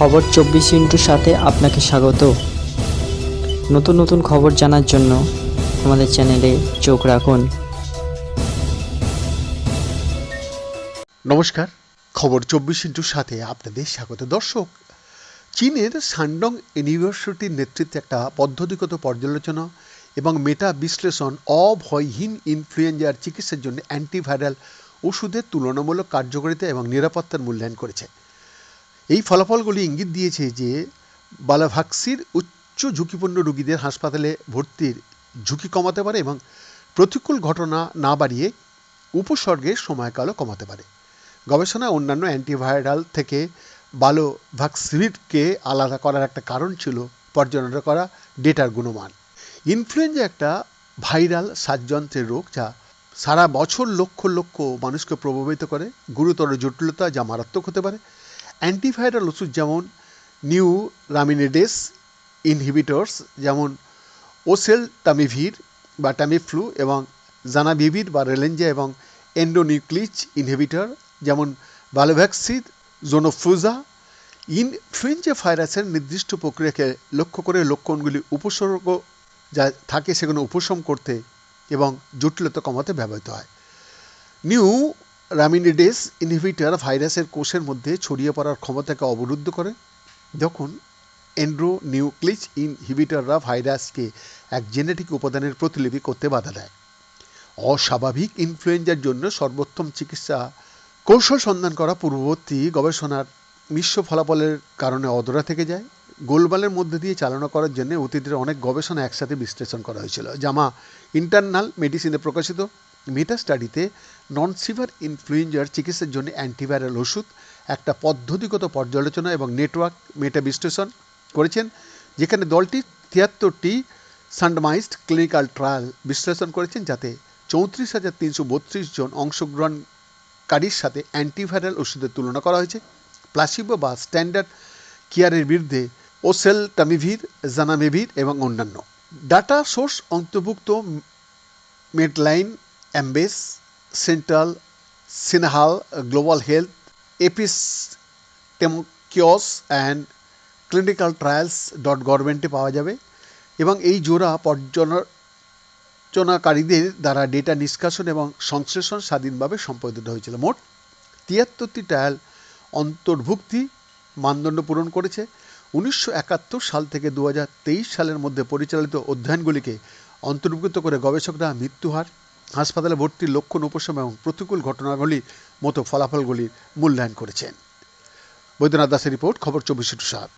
খবর চব্বিশ ইন্টুর সাথে আপনাকে স্বাগত। নতুন নতুন খবর জানার জন্য আমাদের চ্যানেলে চোখ রাখুন। নমস্কার, খবর চব্বিশ ইন্টুর সাথে আপনাদের স্বাগত। দর্শক, চীনের সান্ডং ইউনিভার্সিটির নেতৃত্বে একটা পদ্ধতিগত পর্যালোচনা এবং মেটা বিশ্লেষণ অভয়হীন ইনফ্লুয়েঞ্জার চিকিৎসার জন্য অ্যান্টিভাইরাল ওষুধের তুলনামূলক কার্যকারিতা এবং নিরাপত্তার মূল্যায়ন করেছে। এই ফলাফলগুলি ইঙ্গিত দিয়েছে যে বালাভাক্সির উচ্চ ঝুঁকিপূর্ণ রোগীদের হাসপাতালে ভর্তির ঝুঁকি কমাতে পারে এবং প্রতিকূল ঘটনা না বাড়িয়ে উপসর্গের সময়কালও কমাতে পারে। গবেষণায় অন্যান্য অ্যান্টিভাইরাল থেকে বালো বালোভাক্সিডকে আলাদা করার একটা কারণ ছিল পর্যালোচনা করা ডেটার গুণমান। ইনফ্লুয়েঞ্জা একটা ভাইরাল শ্বাসযন্ত্রের রোগ যা সারা বছর লক্ষ লক্ষ মানুষকে প্রভাবিত করে। গুরুতর জটিলতা যা মারাত্মক হতে পারে। অ্যান্টিভাইরাল ওষুধ যেমন নিউ রামিনেডেস ইনহিবিটরস, যেমন ওসেল টামিভির বা টামিফ্লু এবং জানাভিভির বা রেলেঞ্জা এবং এন্ডোনিউক্লিচ ইনহিবিটর, যেমন বালোভ্যাক্সিড জোনোফ্লুজা ইনফ্লুয়েঞ্জা ভাইরাসের নির্দিষ্ট প্রক্রিয়াকে লক্ষ্য করে লক্ষণগুলি উপসর্গ যা থাকে সেগুলো উপশম করতে এবং জটিলতা কমাতে ব্যবহৃত হয়। নিউ রামিনিডেস ইনহিবিটর ভাইরাসের কোষের মধ্যে ছড়িয়ে পড়ার ক্ষমতাকে অবরুদ্ধ করে। যখন এন্ড্রোনিউক্লিচ ইনহিবিটররা ভাইরাসকে এক জেনেটিক উপাদানের প্রতিলিপি করতে বাধা দেয়। অস্বাভাবিক ইনফ্লুয়েঞ্জার জন্য সর্বোত্তম চিকিৎসা কৌশল সন্ধান করা পূর্ববর্তী গবেষণার মিশ্র ফলাফলের কারণে অধরা থেকে যায়। গোলবালের মধ্যে দিয়ে চালনা করার জন্য অতীতের অনেক গবেষণা একসাথে বিশ্লেষণ করা হয়েছিল জামা ইন্টারনাল মেডিসিনে প্রকাশিত। মেটা স্টাডিতে নন সিভার ইনফ্লুয়েঞ্জার চিকিৎসার জন্য অ্যান্টিভাইরাল ওষুধ, একটা পদ্ধতিগত পর্যালোচনা এবং নেটওয়ার্ক মেটা বিশ্লেষণ করেছেন, যেখানে দলটি তিয়াত্তরটি সান্ডমাইজড ক্লিনিক্যাল ট্রায়াল বিশ্লেষণ করেছেন যাতে চৌত্রিশ হাজার তিনশো বত্রিশ জন অংশগ্রহণকারীর সাথে অ্যান্টিভাইরাল ওষুধের তুলনা করা হয়েছে। প্লাসিবো বা স্ট্যান্ডার্ড কেয়ারের বিরুদ্ধে ওসেল টামিভির জানামেভির এবং অন্যান্য। ডাটা সোর্স অন্তর্ভুক্ত Medline Embase Central CINAHL, Global Health Apis টেমকিয়স অ্যান্ড ক্লিনিক্যাল ট্রায়ালস ডট গভর্নমেন্টে পাওয়া যাবে এবং এই জোড়া পর্যালোচনাকারীদের দ্বারা ডেটা নিষ্কাশন এবং সংশ্লেষণ স্বাধীনভাবে সম্পাদিত হয়েছিল। মোট তিয়াত্তরটি ট্রায়াল অন্তর্ভুক্তি মানদণ্ড পূরণ করেছে। উনিশশো একাত্তর সাল থেকে দু হাজার তেইশ সালের মধ্যে পরিচালিত অধ্যয়নগুলিকে অন্তর্ভুক্ত করে গবেষকরা মৃত্যুহার হাসপাতালে ভর্তির লক্ষণ উপশম এবং প্রতিকূল ঘটনাগুলি মতো ফলাফলগুলি মূল্যায়ন করেছেন। বৈদ্যনাথ দাসের রিপোর্ট, খবর চব্বিশ সাত